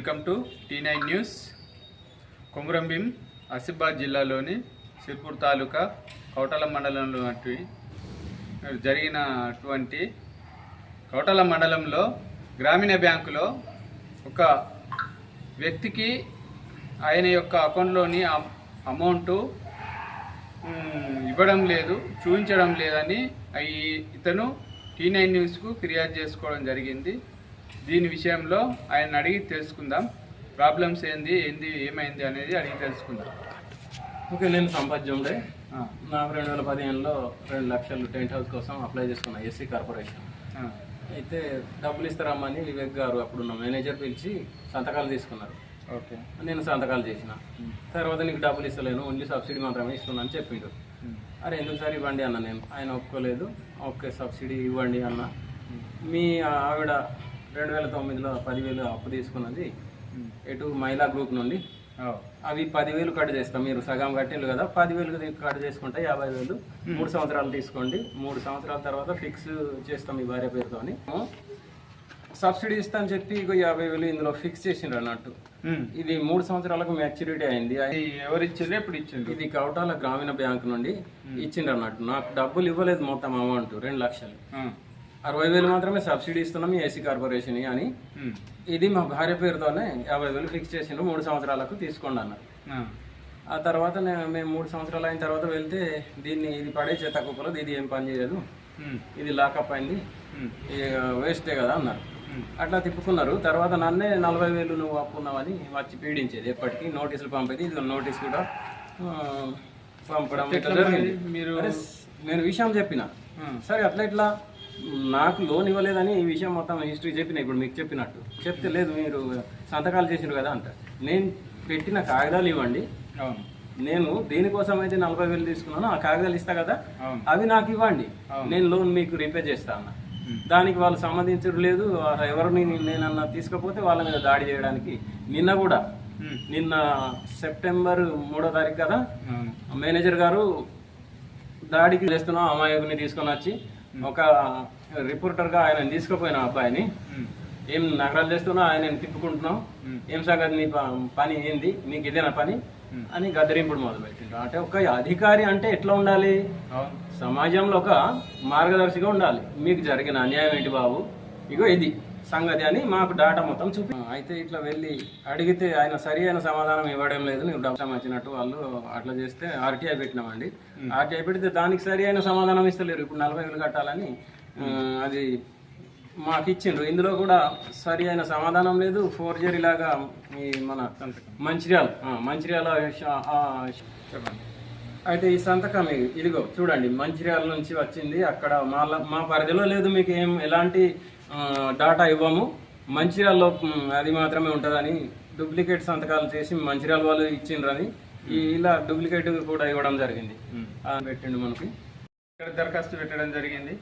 Welcome to T nine news. Komurambheem Asifabad జిల్లాలోని సిర్పూర్ తాలూకా కౌటల మండలంలో జరిగినటువంటి కౌటల మండలంలో గ్రామీణ బ్యాంకులో ఒక వ్యక్తికి ఆయన యొక్క అకౌంట్లోని అమ్- అమౌంట్ ఇవ్వడం లేదు చూపించడం లేదని అయి ఇతను టీ నైన్ న్యూస్కు ఫిర్యాదు చేసుకోవడం జరిగింది. దీని విషయంలో ఆయన అడిగి తెలుసుకుందాం. ప్రాబ్లమ్స్ ఏంది ఏంది ఏమైంది అనేది అడిగి తెలుసుకుందాం. ఓకే నేను ఆ, నాకు రెండు వేల పదిహేనులో రెండు లక్షలు టెంట్ హౌస్ కోసం అప్లై చేసుకున్నా ఎస్సీ కార్పొరేషన్. అయితే డబ్బులు ఇస్తారమ్మని వివేక్ గారు అప్పుడున్న మేనేజర్ పిలిచి సంతకాలు తీసుకున్నారు. ఓకే. నేను సంతకాలు చేసిన. తర్వాత నీకు డబ్బులు ఇస్తలేను ఓన్లీ సబ్సిడీ మాత్రమే ఇస్తున్నా అని చెప్పిండు. అరే ఎందుకు సార్ ఇవ్వండి అన్న నేను. ఆయన ఒప్పుకోలేదు. ఓకే సబ్సిడీ ఇవ్వండి అన్న. మీ ఆవిడ రెండు వేల తొమ్మిదిలో పదివేలు అప్పు తీసుకున్నది. ఎటు మహిళా గ్రూప్ నుండి. అవి పదివేలు కట్ చేస్తాం మీరు సగం కట్టిండ్రు కదా పదివేలు కట్ చేసుకుంటే యాభై వేలు మూడు సంవత్సరాలు తీసుకోండి. మూడు సంవత్సరాల తర్వాత ఫిక్స్ చేస్తాం మీ భార్య పేరుతోని. సబ్సిడీ ఇస్తా అని చెప్పి ఇక యాభై వేలు ఇందులో ఫిక్స్ చేసిండ్రు అన్నట్టు. ఇది మూడు సంవత్సరాలకు మెచ్యూరిటీ అయింది. ఎవరు ఇచ్చిండ్రు ఎప్పుడు ఇచ్చిండ్రు ఇది కవటాల గ్రామీణ బ్యాంక్ నుండి ఇచ్చిండ్రు అన్నట్టు. నాకు డబ్బులు ఇవ్వలేదు మొత్తం అమౌంట్ రెండు లక్షలు. అరవై వేలు మాత్రమే సబ్సిడీ ఇస్తున్నాం ఏసీ కార్పొరేషన్ అని. ఇది మా భార్య పేరుతోనే యాభై వేలు ఫిక్స్ చేసిండ్రు మూడు సంవత్సరాలకు తీసుకోండి అన్నారు. ఆ, తర్వాత మేము మూడు సంవత్సరాలు అయిన తర్వాత వెళ్తే దీన్ని ఇది పడే చెత్త కుప్పలో ఇది ఏం పని చేయదు. ఇది లాకప్ అయింది. వేస్టే కదా అన్నారు. అట్లా తిప్పుకున్నారు. తర్వాత నన్నే నలభై వేలు నువ్వు అప్పున్నావని వచ్చి పీడించేది ఎప్పటికీ. నోటీసులు పంపేది. ఇది నోటీస్ కూడా పంపడం మీరు నేను విషయం చెప్పిన. సరే అట్లా ఇట్లా నాకు లోన్ ఇవ్వలేదని ఈ విషయం మొత్తం హిస్టరీ చెప్పిన ఇప్పుడు మీకు చెప్పినట్టు. చెప్తే లేదు మీరు సంతకాలు చేసిండ్రు కదా అంట. నేను పెట్టిన కాగితాలు ఇవ్వండి. నేను దేనికోసం అయితే నలభై వేలు తీసుకున్నానో ఆ కాగితాలు ఇస్తా కదా? అవి నాకు ఇవ్వండి. నేను లోన్ మీకు రీపే చేస్తా అన్న. దానికి వాళ్ళు సంబంధించడం లేదు. ఎవరిని నేనన్నా తీసుకపోతే వాళ్ళ మీద దాడి చేయడానికి. నిన్న కూడా. నిన్న సెప్టెంబర్ మూడో తారీఖు కదా? మేనేజర్ గారు దాడికి చేస్తున్నాం అమాయకుని తీసుకొని వచ్చి. ఒక రిపోర్టర్గా ఆయన తీసుకుపోయిన అబ్బాయిని. ఏం నగరాలు చేస్తున్నా ఆయన తిప్పుకుంటున్నాం. ఏం సంగతి? నీ పని ఏంది? నీకు ఇదేనా పని. అని గద్దరింపుడు మొదలుపెట్టిండు. అంటే ఒక అధికారి అంటే ఎట్లా ఉండాలి? సమాజంలో ఒక మార్గదర్శిగా ఉండాలి. మీకు జరిగిన అన్యాయం ఏంటి బాబు? ఇగో ఇది. సంగతి అని మాకు డాటా మొత్తం చూపి అయితే ఇట్లా వెళ్ళి అడిగితే ఆయన సరి అయిన సమాధానం ఇవ్వడం లేదు. నీకు డబ్బు వచ్చినట్టు వాళ్ళు అట్లా చేస్తే ఆర్టీఐ పెట్టినామండి. ఆర్టీఐ పెడితే దానికి సరి అయిన సమాధానం ఇస్తలేరు. ఇప్పుడు నలభై వేలు కట్టాలని అది మాకు ఇచ్చిండ్రు. ఇందులో కూడా సరి అయిన సమాధానం లేదు. ఫోర్జరీ లాగా ఈ మన మంచిర్యాల మంచిర్యాల చెప్పండి. అయితే ఈ సంతకం ఇదిగో చూడండి. మంచిర్యాల నుంచి వచ్చింది. అక్కడ మా మా పరిధిలో లేదు. మీకు ఏం ఎలాంటి డాటా ఇవ్వము. మంచిర్యాలలో అది మాత్రమే ఉంటుందని డూప్లికేట్ సంతకాలు చేసి మంచిర్యాల వాళ్ళు ఇచ్చిండ్రని ఈ ఇలా డూప్లికేట్ కూడా ఇవ్వడం జరిగింది. పెట్టిండు మనకి. ఇక్కడ దరఖాస్తు పెట్టడం జరిగింది.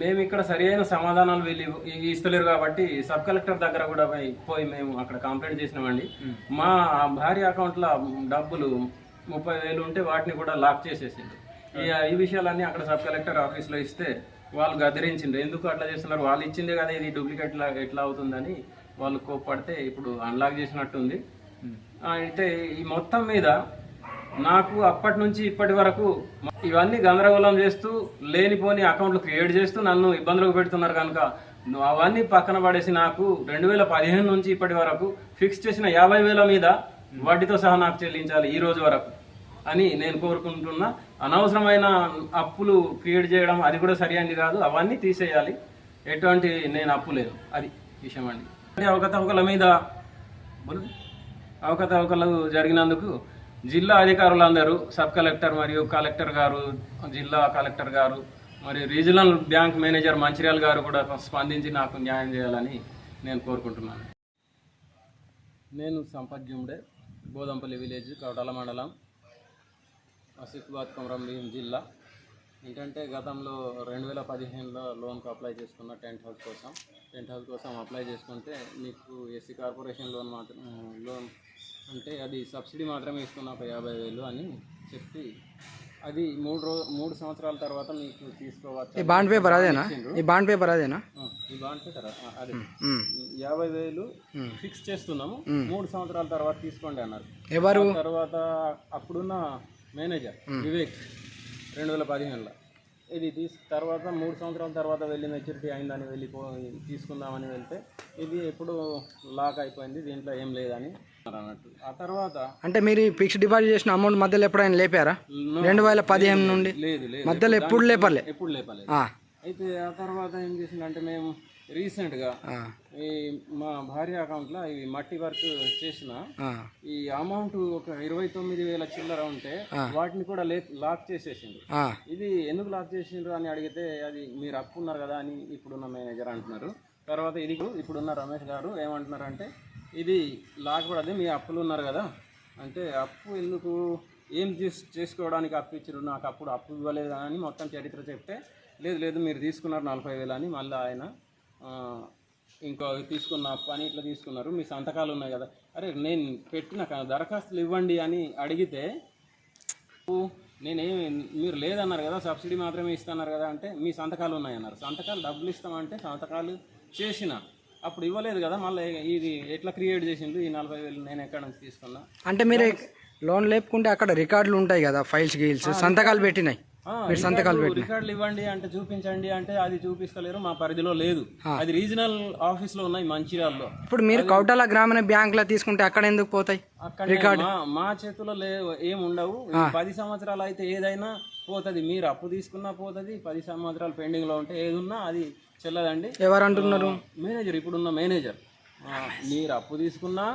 మేము ఇక్కడ సరి అయిన సమాధానాలు వీళ్ళు ఇస్తలేరు కాబట్టి సబ్ కలెక్టర్ దగ్గర కూడా పోయి పోయి మేము అక్కడ కంప్లైంట్ చేసినామండి. మ్. భార్య అకౌంట్లో డబ్బులు ముప్పై వేలు ఉంటే వాటిని కూడా లాక్ చేసేసిండు. ఈ ఈ విషయాలన్నీ అక్కడ సబ్ కలెక్టర్ ఆఫీస్లో ఇస్తే వాళ్ళు గదిరించిండ్రు ఎందుకు అట్లా చేస్తున్నారు? వాళ్ళు ఇచ్చిందే కదా ఇది డూప్లికేట్ ఎట్లా అవుతుందని వాళ్ళు కోప్పడితే ఇప్పుడు అన్లాక్ చేసినట్టుంది. అయితే ఈ మొత్తం మీద నాకు అప్పటి నుంచి ఇప్పటి వరకు ఇవన్నీ గందరగోళం చేస్తూ లేనిపోని అకౌంట్లు క్రియేట్ చేస్తూ నన్ను ఇబ్బందులకు పెడుతున్నారు కనుక అవన్నీ పక్కన పడేసి నాకు రెండు వేల పదిహేను నుంచి ఇప్పటి వరకు ఫిక్స్ చేసిన యాభై వేల మీద వడ్డీతో సహా నాకు చెల్లించాలి ఈ రోజు వరకు. అని నేను కోరుకుంటున్నా. అనవసరమైన అప్పులు క్రియేట్ చేయడం అది కూడా సరైనది కాదు. అవన్నీ తీసేయాలి. ఎటువంటి నేను అప్పు లేదు. అది విషయం అండి. అంటే అవకతవకల మీద అవకతవకలు జరిగినందుకు జిల్లా అధికారులందరూ సబ్ కలెక్టర్ మరియు కలెక్టర్ గారు జిల్లా కలెక్టర్ గారు మరియు రీజనల్ బ్యాంక్ మేనేజర్ మంచిర్యాల గారు కూడా స్పందించి నాకు న్యాయం చేయాలని నేను కోరుకుంటున్నాను. నేను సంపద్యుముడే జుమ్డే విలేజ్ కవటాల మండలం. ఆసిఫాబాద్ కొమరంభీం జిల్లా. ఏంటంటే గతంలో రెండు వేల పదిహేనులో లోన్కి అప్లై చేసుకున్న టెంట్ హౌస్ కోసం టెంట్ హౌస్ కోసం అప్లై చేసుకుంటే మీకు ఎస్సీ కార్పొరేషన్ లోన్ మాత్రం లోన్ అంటే అది సబ్సిడీ మాత్రమే ఇస్తున్న ఒక యాభై వేలు అని చెప్పి అది మూడు రోజు మూడు సంవత్సరాల తర్వాత మీకు తీసుకోవచ్చు. ఈ బాండ్ పేపర్ అదేనా? ఈ బాండ్ పేపర్ అదేనా? ఈ బాండ్ పేపర్ అదే. యాభై వేలు ఫిక్స్ చేస్తున్నాము. మూడు సంవత్సరాల తర్వాత తీసుకోండి అన్నారు. ఎవరు? తర్వాత అప్పుడున్న మేనేజర్ వివేక్ రెండు వేల పదిహేనులో. ఇది తీసు తర్వాత మూడు సంవత్సరాల తర్వాత వెళ్ళి మెచ్యూరిటీ అయిందని వెళ్ళిపోయి తీసుకుందామని వెళ్తే ఇది ఎప్పుడు లాక్ అయిపోయింది దీంట్లో ఏం లేదని అన్నట్టు. ఆ తర్వాత అంటే మీరు ఫిక్స్డ్ డిపాజిట్ చేసిన అమౌంట్ మధ్యలో ఎప్పుడైనా లేపారా? రెండు వేల పదిహేను నుండి? లేదు లేదు మధ్యలో ఎప్పుడు లేపలే? ఎప్పుడు లేపలేదు. అయితే ఆ తర్వాత ఏం చేసిందంటే మేము రీసెంట్గా ఈ మా భార్య అకౌంట్లో ఇవి మట్టి వర్క్ చేసిన. ఈ అమౌంట్ ఒక ఇరవై తొమ్మిది వేల చిల్లర ఉంటే వాటిని కూడా లే లాక్ చేసేసిండు. ఆ, ఇది ఎందుకు లాక్ చేసిండ్రు అని అడిగితే అది మీరు అప్పు ఉన్నారు కదా అని ఇప్పుడున్న మేనేజర్ అంటున్నారు. తర్వాత ఇది ఇప్పుడున్న రమేష్ గారు ఏమంటున్నారు అంటే ఇది లాక్ పడది మీ అప్పులు ఉన్నారు కదా. అంటే అప్పు ఎందుకు ఏం చేసుకోవడానికి అప్పు ఇచ్చారు నాకు అప్పుడు అప్పు ఇవ్వలేదు అని మొత్తం చరిత్ర చెప్తే లేదు లేదు మీరు తీసుకున్నారు నలభై వేలు అని మళ్ళీ ఆయన ఇంకో తీసుకున్న పని ఇట్లా తీసుకున్నారు. మీ సంతకాలు ఉన్నాయి కదా. అరే నేను పెట్టిన దరఖాస్తులు ఇవ్వండి అని అడిగితే "ఓ, నేనేమి మీరు లేదన్నారు కదా సబ్సిడీ మాత్రమే ఇస్తున్నారు కదా అంటే మీ సంతకాలు ఉన్నాయన్నారు. సంతకాలు డబ్బులు ఇస్తామంటే సంతకాలు చేసిన. అప్పుడు ఇవ్వలేదు కదా మళ్ళీ ఇది ఎట్లా క్రియేట్ చేసిండు ఈ నలభై వేలు నేను ఎక్కడ నుంచి తీసుకున్నా? అంటే మీరు లోన్ లేపుకుంటే అక్కడ రికార్డులు ఉంటాయి కదా ఫైల్స్ గీల్స్ సంతకాలు పెట్టినాయి. మీరు సంతకాలు రికార్డు- రికార్డులు ఇవ్వండి అంటే చూపించండి అంటే అది చూపిస్తలేరు మా పరిధిలో లేదు. అది రీజనల్ ఆఫీస్లో ఉన్నాయి మంచిర్యాలలో. ఇప్పుడు మీరు కౌటల గ్రామీణ బ్యాంకులో తీసుకుంటే అక్కడ ఎందుకు పోతాయి అక్కడ మా చేతిలో లే ఏం ఉండవు. పది సంవత్సరాలు అయితే ఏదైనా పోతుంది. మీరు అప్పు తీసుకున్నా పోతుంది. పది సంవత్సరాలు పెండింగ్లో ఉంటే ఏది ఉన్నా అది చెల్లదండి. ఎవరు అంటున్నారు మేనేజర్ ఇప్పుడున్న మేనేజర్ మీరు అప్పు తీసుకున్నా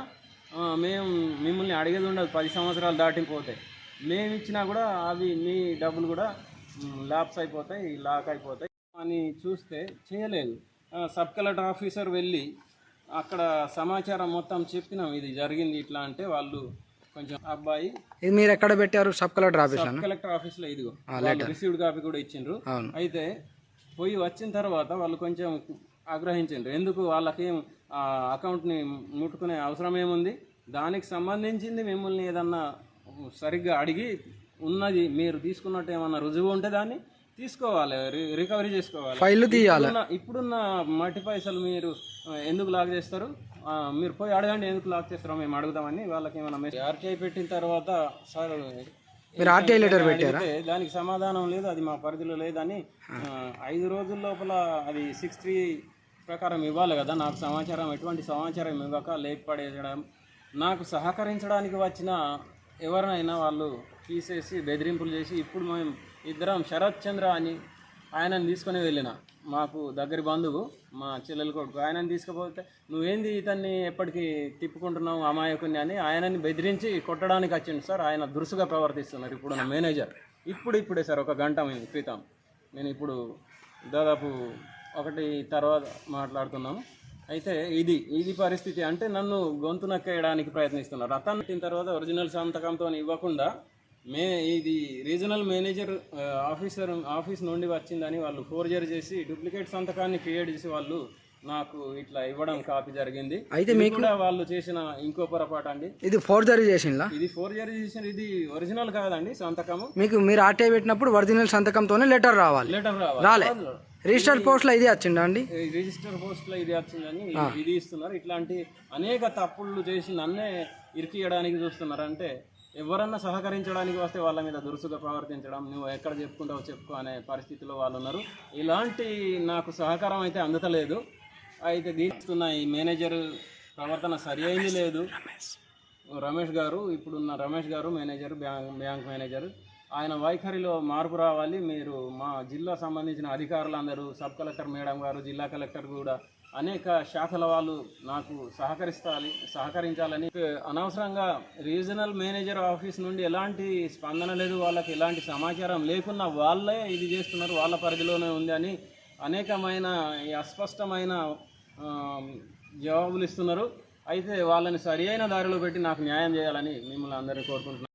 మేము మిమ్మల్ని అడిగేది ఉండదు. పది సంవత్సరాలు దాటిపోతాయి మేము ఇచ్చినా కూడా అవి మీ డబ్బులు కూడా ల్యాప్స్ అయిపోతాయి లాక్ అయిపోతాయి. అని చూస్తే చేయలేదు. సబ్ కలెక్టర్ ఆఫీసర్ వెళ్ళి అక్కడ సమాచారం మొత్తం చెప్పినాం ఇది జరిగింది ఇట్లా అంటే వాళ్ళు కొంచెం అబ్బాయి ఇది మీరు ఎక్కడ పెట్టారు? Sub collector office sub collector ఆఫీస్లో ఇదిగో రిసీవ్డ్ కాపీ కూడా ఇచ్చిండ్రు. అయితే పోయి వచ్చిన తర్వాత వాళ్ళు కొంచెం ఆగ్రహించారు ఎందుకు? వాళ్ళకేం ఆ అకౌంట్ని ముట్టుకునే అవసరం ఏముంది? దానికి సంబంధించింది మిమ్మల్ని ఏదన్నా సరిగ్గా అడిగి ఉన్నది మీరు తీసుకున్నట్టు ఏమన్నా రుజువు ఉంటే దాన్ని తీసుకోవాలి రి- రికవరీ చేసుకోవాలి. ఫైల్ తీయాలి. ఇప్పుడున్న మట్టి పైసలు మీరు ఎందుకు లాక్ చేస్తారు? మీరు పోయి అడగండి ఎందుకు లాక్ చేస్తారో మేము అడుగుతామని వాళ్ళకి ఏమైనా మెసేజ్ ఆర్టీఐ పెట్టిన తర్వాత సార్ మీరు ఆర్టీఐ లెటర్ పెట్టారా? దానికి సమాధానం లేదు అది మా పరిధిలో లేదని ఐదు రోజుల లోపల అది సిక్స్ త్రీ ప్రకారం ఇవ్వాలి కదా నాకు సమాచారం ఎటువంటి సమాచారం ఇవ్వక లేపడేయడం నాకు సహకరించడానికి వచ్చిన ఎవరినైనా వాళ్ళు తీసేసి బెదిరింపులు చేసి ఇప్పుడు మేము ఇద్దరం శరత్ చంద్ర అని ఆయనని తీసుకొని వెళ్ళిన. మాకు దగ్గర బంధువు మా చెల్లెలు కొడుకు ఆయనని తీసుకుపోతే నువ్వేంది ఇతన్ని ఎప్పటికీ తిప్పుకుంటున్నావు అమాయకుని అని ఆయనని బెదిరించి కొట్టడానికి వచ్చిండు సార్. ఆయన దురుసుగా ప్రవర్తిస్తున్నారు ఇప్పుడు నా మేనేజర్. ఇప్పుడు ఇప్పుడే సార్ ఒక గంట మేము క్రితం. నేను ఇప్పుడు దాదాపు ఒకటి తర్వాత మాట్లాడుతున్నాము. అయితే ఇది ఇది పరిస్థితి. అంటే నన్ను గొంతు నక్కేయడానికి ప్రయత్నిస్తున్నారు. రతన్ పెట్టిన తర్వాత ఒరిజినల్ సంతకంతో ఇవ్వకుండా మే ఇది రీజనల్ మేనేజర్ ఆఫీసర్ ఆఫీస్ నుండి వచ్చిందని వాళ్ళు ఫోర్జర్ చేసి డూప్లికేట్ సంతకాన్ని క్రియేట్ చేసి వాళ్ళు నాకు ఇట్లా ఇవ్వడం కాపీ జరిగింది. అయితే ఇది కూడా వాళ్ళు చేసిన ఇంకో పొరపాటు అండి. ఇది ఫోర్జరీ చేసిండ్లా? ఇది ఫోర్జరీ చేసిన ఇది ఒరిజినల్ కాదండి సంతకము. మీకు మీరు ఆర్టీఐ పెట్టినప్పుడు ఒరిజినల్ సంతకంతోనే లెటర్ రావాలి. లెటర్ రావాలి. రాలే. రిజిస్టర్డ్ పోస్ట్లో ఇది వచ్చిందా అండి? రిజిస్టర్ పోస్ట్లో ఇది వచ్చిందని ఇది ఇస్తున్నారు. ఇట్లాంటి అనేక తప్పులు చేసి నన్నే ఇరికియడానికి చూస్తున్నారు. అంటే ఎవరన్నా సహకరించడానికి వస్తే వాళ్ళ మీద దురుసుగా ప్రవర్తించడం నువ్వు ఎక్కడ చెప్పుకుంటావు చెప్పుకో అనే పరిస్థితిలో వాళ్ళు ఉన్నారు. ఇలాంటి నాకు సహకారం అయితే అందుతలేదు. అయితే దీస్తున్న ఈ మేనేజర్ ప్రవర్తన సరి అయింది లేదు. రమేష్ గారు ఇప్పుడున్న రమేష్ గారు మేనేజర్ బ్యాంక్ బ్యాంక్ మేనేజర్. ఆయన వైఖరిలో మార్పు రావాలి. మీరు మా జిల్లా సంబంధించిన అధికారులందరూ సబ్ కలెక్టర్ మేడం గారు జిల్లా కలెక్టర్ కూడా అనేక శాఖల వాళ్ళు నాకు సహకరిస్తాలి సహకరించాలని. అనవసరంగా రీజనల్ మేనేజర్ ఆఫీస్ నుండి ఎలాంటి స్పందన లేదు. వాళ్ళకి ఎలాంటి సమాచారం లేకున్నా వాళ్ళే ఇది చేస్తున్నారు. వాళ్ళ పరిధిలోనే ఉంది అని అనేకమైన అస్పష్టమైన జవాబులు ఇస్తున్నారు. అయితే వాళ్ళని సరి అయిన దారిలో పెట్టి నాకు న్యాయం చేయాలని మిమ్మల్ని అందరినీ కోరుకుంటున్నాను.